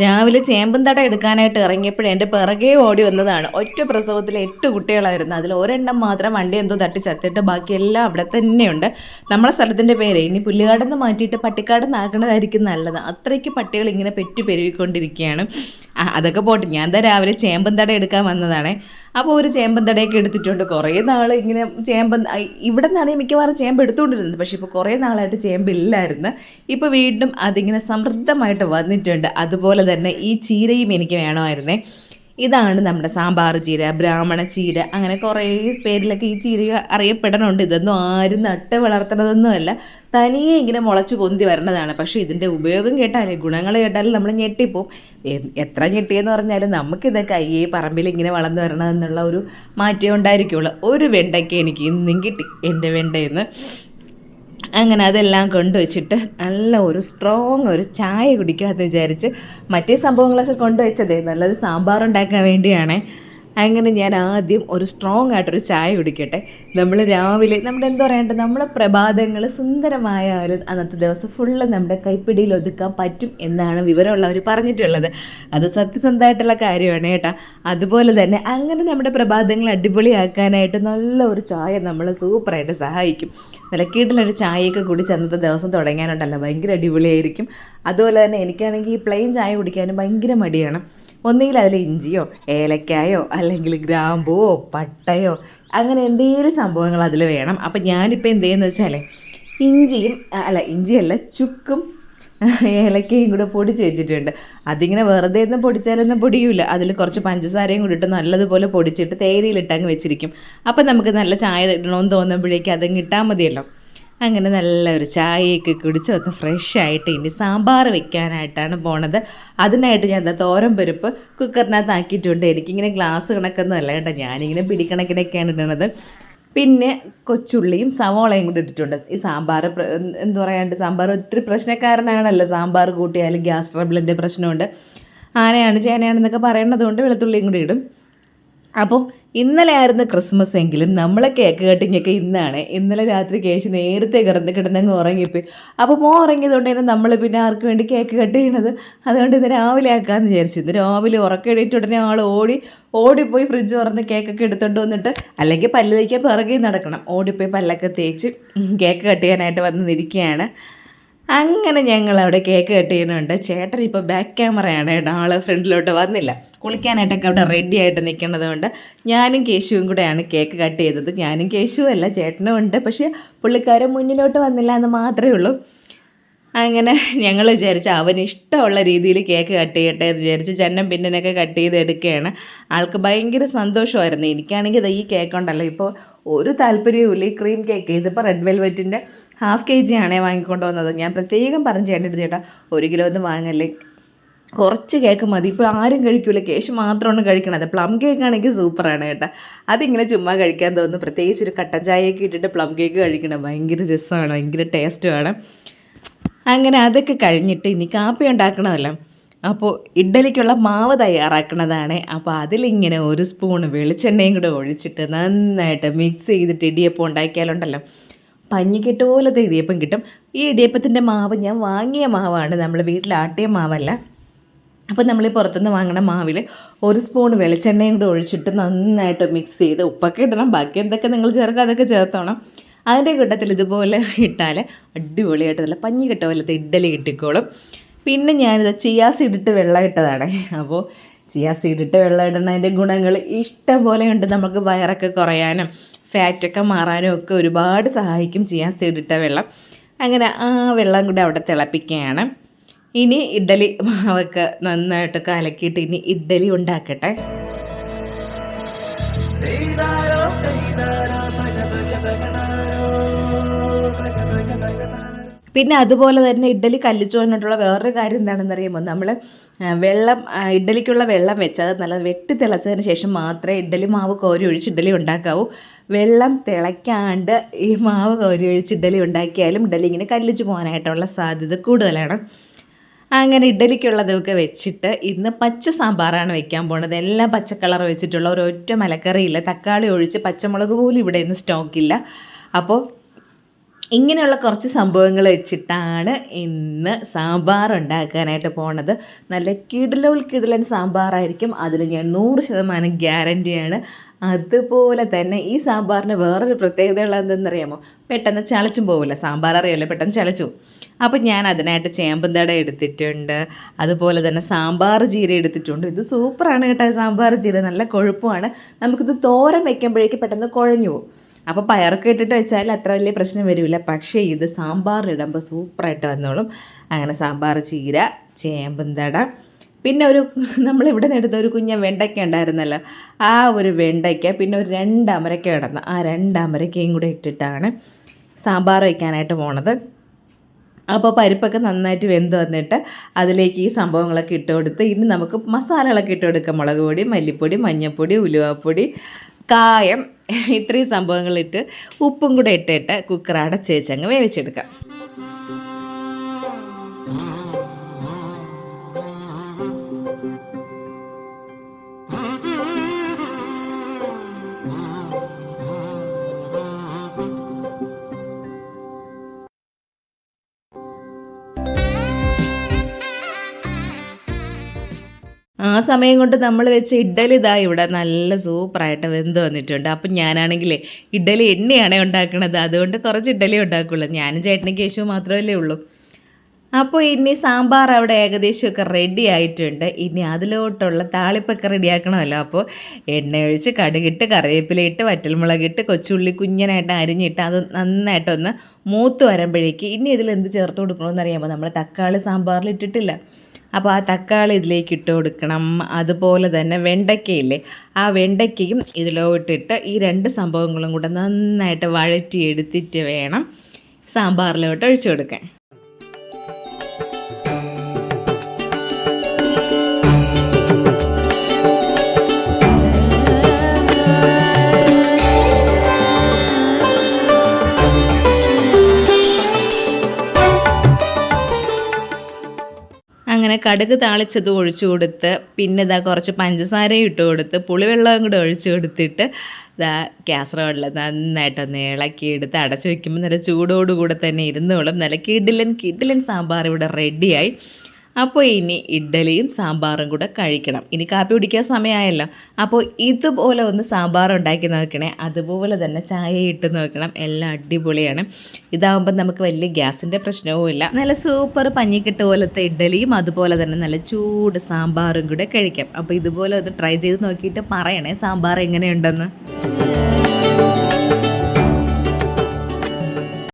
രാവിലെ ചേമ്പും തട എടുക്കാനായിട്ട് ഇറങ്ങിയപ്പോൾ എന്റെ പിറകെ ഓടി വന്നതാണ്. ഒറ്റ പ്രസവത്തിൽ എട്ട് കുട്ടികളായിരുന്നു. അതിൽ ഒരെണ്ണം മാത്രം വണ്ടി എന്തോ തട്ടി ചത്തിട്ട് ബാക്കിയെല്ലാം അവിടെ തന്നെയുണ്ട്. നമ്മളെ സ്ഥലത്തിന്റെ പേര് ഇനി പുല്ലുകാടെന്ന് മാറ്റിയിട്ട് പട്ടിക്കാടെന്ന് ആക്കണതായിരിക്കും നല്ലത്. അത്രയ്ക്ക് പട്ടികൾ ഇങ്ങനെ പെറ്റു പെരുവിക്കൊണ്ടിരിക്കുകയാണ് അതൊക്കെ പോട്ടെ. ഞാൻ എന്താ രാവിലെ ചേമ്പന്തട എടുക്കാൻ വന്നതാണേ. അപ്പോൾ ഒരു ചേമ്പന്തടയൊക്കെ എടുത്തിട്ടുണ്ട്. കുറേ നാൾ ഇങ്ങനെ ചേമ്പൻ ഇവിടെ നിന്നാണ് മിക്കവാറും ചേമ്പ് എടുത്തുകൊണ്ടിരുന്നത്. പക്ഷേ ഇപ്പോൾ കുറേ നാളായിട്ട് ചേമ്പില്ലായിരുന്നു ഇപ്പോൾ വീണ്ടും അതിങ്ങനെ സമൃദ്ധമായിട്ട് വന്നിട്ടുണ്ട്. അതുപോലെ തന്നെ ഈ ചീരയും എനിക്ക് വേണമായിരുന്നേ. ഇതാണ് നമ്മുടെ സാമ്പാർ ചീര ബ്രാഹ്മണ ചീര. അങ്ങനെ കുറേ പേരിലൊക്കെ ഈ ചീര അറിയപ്പെടണുണ്ട്. ഇതൊന്നും ആരും നട്ട് വളർത്തണതൊന്നുമല്ല. തനിയെ ഇങ്ങനെ മുളച്ച് പൊന്തി വരണതാണ്. പക്ഷേ ഇതിന്റെ ഉപയോഗം കേട്ടാലേ ഗുണങ്ങൾ കേട്ടാലും നമ്മൾ ഞെട്ടിപ്പോവും. എത്ര ഞെട്ടിയെന്ന് പറഞ്ഞാലും നമുക്കിതൊക്കെ അയ്യേ പറമ്പിൽ ഇങ്ങനെ വളർന്നു വരണമെന്നുള്ള ഒരു മാറ്റം ഉണ്ടായിരിക്കുള്ളൂ. ഒരു വെണ്ടയ്ക്ക് എനിക്ക് ഇന്നും കിട്ടി. എന്റെ വെണ്ടയെന്ന്. അങ്ങനെ അതെല്ലാം കൊണ്ടുവച്ചിട്ട് നല്ല ഒരു സ്ട്രോങ് ഒരു ചായ കുടിക്കാമെന്ന് വിചാരിച്ച് മറ്റേ സംഭവങ്ങളൊക്കെ കൊണ്ടുവച്ചതേ. നല്ലൊരു സാമ്പാർ ഉണ്ടാക്കാൻ വേണ്ടിയാണേ. അങ്ങനെ ഞാൻ ആദ്യം ഒരു സ്ട്രോങ് ആയിട്ടൊരു ചായ കുടിക്കട്ടെ. നമ്മൾ രാവിലെ നമ്മുടെ എന്താ പറയണ്ടത് നമ്മളെ പ്രഭാതങ്ങൾ സുന്ദരമായ ഒരു അന്നത്തെ ദിവസം ഫുള്ള് നമ്മുടെ കൈപ്പിടിയിൽ ഒതുക്കാൻ പറ്റും എന്നാണ് വിവരമുള്ളവർ പറഞ്ഞിട്ടുള്ളത്. അത് സത്യസന്ധമായിട്ടുള്ള കാര്യമാണ് കേട്ടോ. അതുപോലെ തന്നെ അങ്ങനെ നമ്മുടെ പ്രഭാതങ്ങൾ അടിപൊളിയാക്കാനായിട്ട് നല്ല ഒരു ചായ നമ്മളെ സൂപ്പറായിട്ട് സഹായിക്കും. നിലക്കീട്ടിലൊരു കീട്ടിലൊരു ചായയൊക്കെ കുടിച്ച് അന്നത്തെ ദിവസം തുടങ്ങാനുണ്ടല്ലോ. ഭയങ്കര അടിപൊളിയായിരിക്കും. അതുപോലെ തന്നെ എനിക്കാണെങ്കിൽ ഈ പ്ലെയിൻ ചായ കുടിക്കാനും ഭയങ്കര മടിയാണ്. ഒന്നുകിൽ അതിൽ ഇഞ്ചിയോ ഏലക്കായോ അല്ലെങ്കിൽ ഗ്രാമ്പുവോ പട്ടയോ അങ്ങനെ എന്തെങ്കിലും സംഭവങ്ങൾ അതിൽ വേണം. അപ്പം ഞാനിപ്പോൾ എന്ത് ചെയ്യുന്നത് വെച്ചാൽ ഇഞ്ചിയും അല്ല ഇഞ്ചിയല്ല ചുക്കും ഏലക്കയും കൂടെ പൊടിച്ച് വെച്ചിട്ടുണ്ട്. അതിങ്ങനെ വെറുതെ ഒന്നും പൊടിച്ചാലൊന്നും പൊടിയൂല. അതിൽ കുറച്ച് പഞ്ചസാരയും കൂടി ഇട്ട് നല്ലതുപോലെ പൊടിച്ചിട്ട് തേരിയിലിട്ടങ്ങ് വെച്ചിരിക്കും. അപ്പം നമുക്ക് നല്ല ചായ ഇടണമെന്ന് തോന്നുമ്പോഴേക്കും അതങ്ങ് ഇട്ടാൽ മതിയല്ലോ. അങ്ങനെ നല്ല ഒരു ചായയൊക്കെ കുടിച്ച് ഒന്ന് ഫ്രഷ് ആയിട്ട് ഇനി സാമ്പാർ വെക്കാനായിട്ടാണ് പോണത്. അതിനായിട്ട് ഞാൻ എന്താ തോരൻ പരിപ്പ് കുക്കറിനകത്ത് ആക്കിയിട്ടുണ്ട്. എനിക്കിങ്ങനെ ഗ്ലാസ് കണക്കൊന്നും അല്ല കേട്ടോ. ഞാനിങ്ങനെ പിടിക്കണക്കിനൊക്കെയാണ് ഇടുന്നത്. പിന്നെ കൊച്ചുള്ളിയും സവോളയും കൂടി ഇട്ടിട്ടുണ്ട്. ഈ സാമ്പാർ എന്താ പറയാണ്ട് സാമ്പാർ ഒത്തിരി പ്രശ്നക്കാരനാണല്ലോ. സാമ്പാർ കൂട്ടിയാലും ഗ്യാസ് ട്രബിളിന്റെ പ്രശ്നമുണ്ട്. ആനയാണ് ചേനയാണെന്നൊക്കെ പറയണതുകൊണ്ട് വെളുത്തുള്ളിയും കൂടി ഇടും. അപ്പോൾ ഇന്നലെ ആയിരുന്നു ക്രിസ്മസ് എങ്കിലും നമ്മളെ കേക്ക് കട്ടിങ്ങൊക്കെ ഇന്നാണ്. ഇന്നലെ രാത്രി കേശ് നേരത്തെ കിടന്ന് കിടന്നങ്ങ് ഉറങ്ങിപ്പോയി. അപ്പോൾ മോ ഉറങ്ങിയതുകൊണ്ട് തന്നെ നമ്മൾ പിന്നെ ആർക്ക് വേണ്ടി കേക്ക് കട്ട് ചെയ്യണത്? അതുകൊണ്ട് ഇന്ന് രാവിലെ ആക്കാമെന്ന് വിചാരിച്ചു. ഇന്ന് രാവിലെ ഉറക്കെണീറ്റ് ഉടനെ ആൾ ഓടി ഓടിപ്പോയി ഫ്രിഡ്ജ് തുറന്ന് കേക്കൊക്കെ എടുത്തുകൊണ്ട് വന്നിട്ട് അല്ലെങ്കിൽ പല്ല് തേക്കാൻ പിറകെ നടക്കണം. ഓടിപ്പോയി പല്ലൊക്കെ തേച്ച് കേക്ക് കട്ട് ചെയ്യാനായിട്ട് വന്ന് നിൽക്കുകയാണ് അങ്ങനെ ഞങ്ങൾ അവിടെ കേക്ക് കട്ട് ചെയ്യുന്നുണ്ട്. ചേട്ടൻ ഇപ്പോൾ ബാക്ക് ക്യാമറയാണ് കേട്ടോ ആൾ ഫ്രണ്ടിലോട്ട് വന്നില്ല. കുളിക്കാനായിട്ടൊക്കെ അവിടെ റെഡി ആയിട്ട് നിൽക്കുന്നത് കൊണ്ട് ഞാനും കേശുവും കൂടെയാണ് കേക്ക് കട്ട് ചെയ്തത്. ഞാനും കേശുവും അല്ല ചേട്ടനും ഉണ്ട്. പക്ഷേ പുള്ളിക്കാരൻ മുന്നിലോട്ട് വന്നില്ല എന്ന് മാത്രമേ ഉള്ളൂ. അങ്ങനെ ഞങ്ങൾ വിചാരിച്ച അവന് ഇഷ്ടമുള്ള രീതിയിൽ കേക്ക് കട്ട് ചെയ്യട്ടെ എന്ന് വിചാരിച്ച്. ചന്നം പിന്നിനൊക്കെ കട്ട് ചെയ്ത് എടുക്കുകയാണ്. ആൾക്ക് ഭയങ്കര സന്തോഷമായിരുന്നു. എനിക്കാണെങ്കിൽ ഈ കേക്ക് ഉണ്ടല്ലോ. ഇപ്പോൾ ഒരു താല്പര്യവുമില്ല. ഈ ക്രീം കേക്ക് ഇതിപ്പോൾ റെഡ് വെൽവെറ്റിന്റെ ഹാഫ് കെ ജി ആണേ വാങ്ങിക്കൊണ്ട് വന്നത്. ഞാൻ പ്രത്യേകം പറഞ്ഞു ചേട്ടൻ ചേട്ടാ ഒരു കിലോ ഒന്നും വാങ്ങല്ലേ? കുറച്ച് കേക്ക് മതി. ഇപ്പോൾ ആരും കഴിക്കൂല. കേശ് മാത്രമാണ് കഴിക്കണത്. പ്ലം കേക്ക് ആണെങ്കിൽ സൂപ്പറാണ് കേട്ടോ. അതിങ്ങനെ ചുമ്മാ കഴിക്കാൻ തോന്നുന്നു. പ്രത്യേകിച്ച് ഒരു കട്ടൻ ചായയൊക്കെ ഇട്ടിട്ട് പ്ലം കേക്ക് കഴിക്കണം ഭയങ്കര രസമാണ് ഭയങ്കര ടേസ്റ്റുമാണ് അങ്ങനെ അതൊക്കെ കഴിഞ്ഞിട്ട് ഇനി കാപ്പി ഉണ്ടാക്കണമല്ലോ. അപ്പോൾ ഇഡ്ഡലിക്കുള്ള മാവ് തയ്യാറാക്കണതാണ്. അപ്പോൾ അതിലിങ്ങനെ ഒരു സ്പൂൺ വെളിച്ചെണ്ണയും കൂടെ ഒഴിച്ചിട്ട് നന്നായിട്ട് മിക്സ് ചെയ്തിട്ട് ഇടിയപ്പം ഉണ്ടാക്കിയാലുണ്ടല്ലോ. പഞ്ഞിക്കെട്ട് പോലത്തെ ഇടിയപ്പം കിട്ടും. ഈ ഇടിയപ്പത്തിന്റെ മാവ് ഞാൻ വാങ്ങിയ മാവാണ്. നമ്മൾ വീട്ടിൽ ആട്ടിയ മാവല്ല. അപ്പോൾ നമ്മൾ പുറത്തുനിന്ന് വാങ്ങണ മാവിൽ ഒരു സ്പൂൺ വെളിച്ചെണ്ണയും കൂടെ ഒഴിച്ചിട്ട് നന്നായിട്ട് മിക്സ് ചെയ്ത് ഉപ്പൊക്കെ ഇടണം. ബാക്കി എന്തൊക്കെ നിങ്ങൾ ചേർക്കുക അതൊക്കെ ചേർത്തോണം. അതിന്റെ കൂട്ടത്തിൽ ഇതുപോലെ ഇട്ടാൽ അടിപൊളിയായിട്ട് നല്ല പഞ്ഞി കിട്ട പോലത്തെ ഇഡ്ഡലി കിട്ടിക്കോളും. പിന്നെ ഞാനിത് ചിയാ സീഡിട്ട് വെള്ളം ഇട്ടതാണ്. അപ്പോൾ ചിയാ സീഡിട്ട് വെള്ളം ഇടുന്നതിന്റെ ഗുണങ്ങൾ ഇഷ്ടം ഉണ്ട് നമുക്ക് വയറൊക്കെ കുറയാനും ഫാറ്റൊക്കെ മാറാനും ഒക്കെ ഒരുപാട് സഹായിക്കും ചിയാ സീഡിട്ട വെള്ളം. അങ്ങനെ ആ വെള്ളം കൂടെ അവിടെ തിളപ്പിക്കുകയാണ്. ഇനി ഇഡ്ഡലി മാവൊക്കെ നന്നായിട്ട് കലക്കിയിട്ട് ഇനി ഇഡ്ഡലി ഉണ്ടാക്കട്ടെ. പിന്നെ അതുപോലെ തന്നെ ഇഡ്ഡലി കല്ലിച്ചു വന്നിട്ടുള്ള വേറൊരു കാര്യം എന്താണെന്ന് അറിയുമ്പോൾ നമ്മൾ വെള്ളം ഇഡ്ഡലിക്കുള്ള വെള്ളം വെച്ച് അത് നല്ല വെട്ടി തിളച്ചതിന് ശേഷം മാത്രമേ ഇഡ്ഡലി മാവ് കോരി ഒഴിച്ച് ഇഡ്ഡലി ഉണ്ടാക്കാവൂ. വെള്ളം തിളയ്ക്കാണ്ട് ഈ മാവ് കോരി ഒഴിച്ച് ഇഡ്ഡലി ഉണ്ടാക്കിയാലും ഇഡ്ഡലി ഇങ്ങനെ കല്ലിച്ചു പോകാനായിട്ടുള്ള സാധ്യത കൂടുതലാണ്. അങ്ങനെ ഇഡലിക്കുള്ളതൊക്കെ വെച്ചിട്ട് ഇന്ന് പച്ച സാമ്പാറാണ് വെക്കാൻ പോണത്. എല്ലാം പച്ചക്കളർ കളർ വെച്ചിട്ടുള്ള ഒരൊറ്റ മലക്കറിയില്ല. തക്കാളി ഒഴിച്ച് പച്ചമുളക് പോലും ഇവിടെ ഇന്ന് സ്റ്റോക്കില്ല അപ്പോൾ ഇങ്ങനെയുള്ള കുറച്ച് സംഭവങ്ങൾ വെച്ചിട്ടാണ് ഇന്ന് സാമ്പാർ ഉണ്ടാക്കാനായിട്ട് പോണത്. നല്ല കിടിലോൽ കിടിലൻ സാമ്പാറായിരിക്കും. അതിൽ ഞാൻ നൂറ് ശതമാനം ഗ്യാരന്റിയാണ്. അതുപോലെ തന്നെ ഈ സാമ്പാറിന് വേറൊരു പ്രത്യേകതയുള്ള എന്തെന്നറിയാമോ? പെട്ടെന്ന് ചളച്ചും പോവില്ല സാമ്പാർ അറിയാമല്ലോ പെട്ടെന്ന് ചളച്ചു. അപ്പം ഞാൻ അതിനായിട്ട് ചേമ്പും തട എടുത്തിട്ടുണ്ട്. അതുപോലെ തന്നെ സാമ്പാർ ജീര എടുത്തിട്ടുണ്ട്. ഇത് സൂപ്പറാണ് കേട്ടോ. സാമ്പാർ ജീര നല്ല കൊഴുപ്പമാണ്. നമുക്കിത് തോരൻ വെക്കുമ്പോഴേക്ക് പെട്ടെന്ന് കുഴഞ്ഞു പോകും അപ്പോൾ പയറൊക്കെ ഇട്ടിട്ട് വെച്ചാൽ അത്ര വലിയ പ്രശ്നം വരില്ല പക്ഷേ ഇത് സാമ്പാറിലിടുമ്പോൾ സൂപ്പറായിട്ട് വന്നോളും. അങ്ങനെ സാമ്പാർ ചീര ചേമ്പും തട പിന്നെ ഒരു നമ്മളിവിടെ നിന്ന് എടുത്ത ഒരു കുഞ്ഞ വെണ്ടയ്ക്ക ഉണ്ടായിരുന്നല്ലോ. ആ ഒരു വെണ്ടയ്ക്ക പിന്നെ ഒരു രണ്ട് അമരക്ക കിടന്ന് ആ രണ്ട് അമരക്കയും കൂടെ ഇട്ടിട്ടാണ് സാമ്പാർ വയ്ക്കാനായിട്ട് പോണത്. അപ്പോൾ പരിപ്പൊക്കെ നന്നായിട്ട് വെന്ത് വന്നിട്ട് അതിലേക്ക് ഈ സംഭവങ്ങളൊക്കെ ഇട്ട് കൊടുത്ത് ഇനി നമുക്ക് മസാലകളൊക്കെ ഇട്ട് കൊടുക്കാം. മുളക് പൊടി മല്ലിപ്പൊടി മഞ്ഞൾപ്പൊടി ഉലുവാപ്പൊടി കായം ഇത്രയും സംഭവങ്ങളിട്ട് ഉപ്പും കൂടെ ഇട്ടിട്ട് കുക്കർ അടച്ച് വെച്ചങ്ങ് വേവിച്ചെടുക്കാം. ആ സമയം കൊണ്ട് നമ്മൾ വെച്ച ഇഡ്ഡലി ഇതാ ഇവിടെ നല്ല സൂപ്പറായിട്ട് വെന്ത് വന്നിട്ടുണ്ട്. അപ്പം ഞാനാണെങ്കിലേ ഇഡ്ഡലി എണ്ണയാണ് ഉണ്ടാക്കുന്നത് അതുകൊണ്ട് കുറച്ച് ഇഡ്ഡലി ഉണ്ടാക്കുള്ളൂ. ഞാനും ചേട്ടനും കേശു മാത്രമല്ലേ ഉള്ളൂ. അപ്പോൾ ഇനി സാമ്പാർ അവിടെ ഏകദേശമൊക്കെ റെഡി ആയിട്ടുണ്ട്. ഇനി അതിലോട്ടുള്ള താളിപ്പൊക്കെ റെഡിയാക്കണമല്ലോ അപ്പോൾ എണ്ണ ഒഴിച്ച് കടുകിട്ട് കറിവേപ്പിലയിട്ട് വറ്റൽമുളകിട്ട് കൊച്ചുള്ളി കുഞ്ഞനായിട്ട് അരിഞ്ഞിട്ട് അത് നന്നായിട്ടൊന്ന് മൂത്ത് വരുമ്പോഴേക്ക് ഇനി ഇതിൽ എന്ത് ചേർത്ത് കൊടുക്കണമെന്ന് അറിയാമോ? നമ്മൾ തക്കാളി സാമ്പാറിൽ ഇട്ടിട്ടില്ല. അപ്പോൾ ആ തക്കാളി ഇതിലേക്ക് ഇട്ട് കൊടുക്കണം. അതുപോലെ തന്നെ വെണ്ടയ്ക്കയില്ലേ ആ വെണ്ടയ്ക്കയും ഇതിലോട്ടിട്ട് ഈ രണ്ട് സംഭവങ്ങളും കൂടെ നന്നായിട്ട് വഴറ്റിയെടുത്തിട്ട് വേണം സാമ്പാറിലോട്ട് ഒഴിച്ചു കൊടുക്കാൻ. അങ്ങനെ കടുക് താളിച്ചത് ഒഴിച്ചു കൊടുത്ത് പിന്നെ ഇതാ കുറച്ച് പഞ്ചസാരയും ഇട്ട് കൊടുത്ത് പുളിവെള്ളവും കൂടെ ഒഴിച്ചു കൊടുത്തിട്ട് ഇതാ കാസറോളിൽ നന്നായിട്ടൊന്ന് ഇളക്കിയെടുത്ത് അടച്ചു വെക്കുമ്പോൾ നല്ല ചൂടോടുകൂടെ തന്നെ ഇരുന്നോളും. നല്ല കിഡിലൻ കിഡിലൻ സാമ്പാർ ഇവിടെ റെഡിയായി അപ്പോൾ ഇനി ഇഡ്ഡലിയും സാമ്പാറും കൂടെ കഴിക്കണം. ഇനി കാപ്പി കുടിക്കാൻ സമയമായല്ലോ. അപ്പോൾ ഇതുപോലെ ഒന്ന് സാമ്പാർ ഉണ്ടാക്കി നോക്കണേ. അതുപോലെ തന്നെ ചായ ഇട്ട് നോക്കണം. എല്ലാം അടിപൊളിയാണ്. ഇതാവുമ്പോൾ നമുക്ക് വലിയ ഗ്യാസിന്റെ പ്രശ്നവും ഇല്ല. നല്ല സൂപ്പർ പഞ്ഞിക്കെട്ട് പോലത്തെ ഇഡ്ഡലിയും അതുപോലെ തന്നെ നല്ല ചൂട് സാമ്പാറും കൂടെ കഴിക്കാം. അപ്പോൾ ഇതുപോലെ ഒന്ന് ട്രൈ ചെയ്ത് നോക്കിയിട്ട് പറയണേ സാമ്പാർ എങ്ങനെയുണ്ടെന്ന്.